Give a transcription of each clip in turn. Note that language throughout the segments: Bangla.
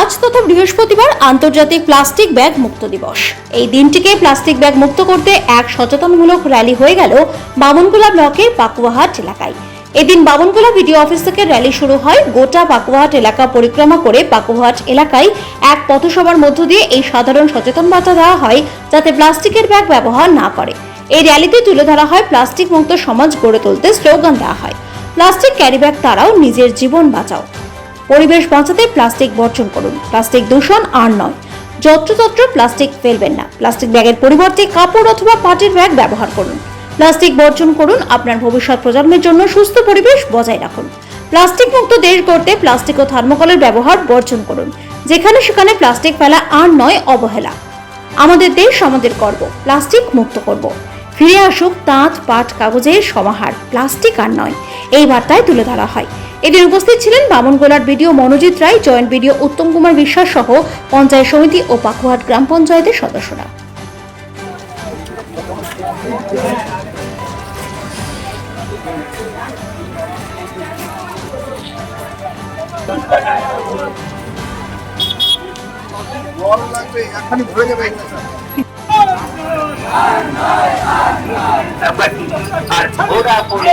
আজ তথা বৃহস্পতিবার আন্তর্জাতিক প্লাস্টিক ব্যাগ মুক্ত দিবস। এই দিনটিকে প্লাস্টিক ব্যাগ মুক্ত করতে এক সচেতনমূলক র্যালি হয়ে গেল বামনগোলা ব্লকের পাকুয়াহাট এলাকায়। এদিন বামনগোলা ভিডিও অফিস থেকে র্যালি শুরু হয়। গোটা পাকুয়াহাট এলাকা পরিক্রমা করে পাকুয়াহাট এলাকায় এক পথসভার মধ্য দিয়ে এই সাধারণ সচেতন বার্তা দেওয়া হয় যাতে প্লাস্টিকের ব্যাগ ব্যবহার না করে। এই র্যালিতে তুলে ধরা হয় প্লাস্টিক মুক্ত সমাজ গড়ে তুলতে স্লোগান দেওয়া হয়। প্লাস্টিক ক্যারি ব্যাগ তারাও নিজের জীবন বাঁচাও। পরিবেশ বাঁচাতে প্লাস্টিক বর্জন করুন। প্লাস্টিক দূষণ আর নয়। যত্রতত্র প্লাস্টিক ফেলবেন না। প্লাস্টিক ব্যাগের পরিবর্তে কাপড় অথবা পাটের ব্যাগ ব্যবহার করুন। প্লাস্টিক বর্জন করুন। আপনার ভবিষ্যৎ প্রজন্মের জন্য সুস্থ পরিবেশ বজায় রাখুন। প্লাস্টিক মুক্ত দেশ গড়তে প্লাস্টিক ও থার্মোকলের ব্যবহার বর্জন করুন। যেখানে সেখানে প্লাস্টিক ফেলা আর নয়, অবহেলা। আমাদের দেশ আমাদের গর্ব। প্লাস্টিক মুক্ত করব। ফিরে আসুক তাঁত, পাট, কাগজের সমাহার। প্লাস্টিক আর নয়। এই বার্তায় তুলে ধরা হয়। এদিন উপস্থিত ছিলেন বামনগোলার BDO Monojit Roy, joint BDO Uttam Kumar Biswas সহ পঞ্চায়েত সমিতি ও পাকুহাট গ্রাম পঞ্চায়েতের সদস্যরা। আর পড়ে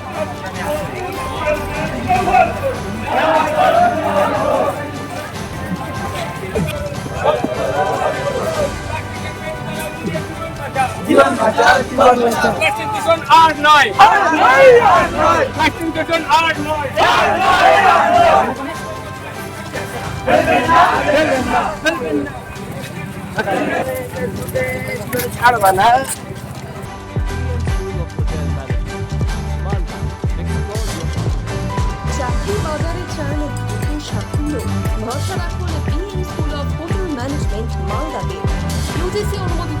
আর নয় আর নয় চাকরি বাজারে চাইলে সাফল্য ভরসা রাখুন BM school of hotel management মালদাতে ইউজিসি অনুমোদিত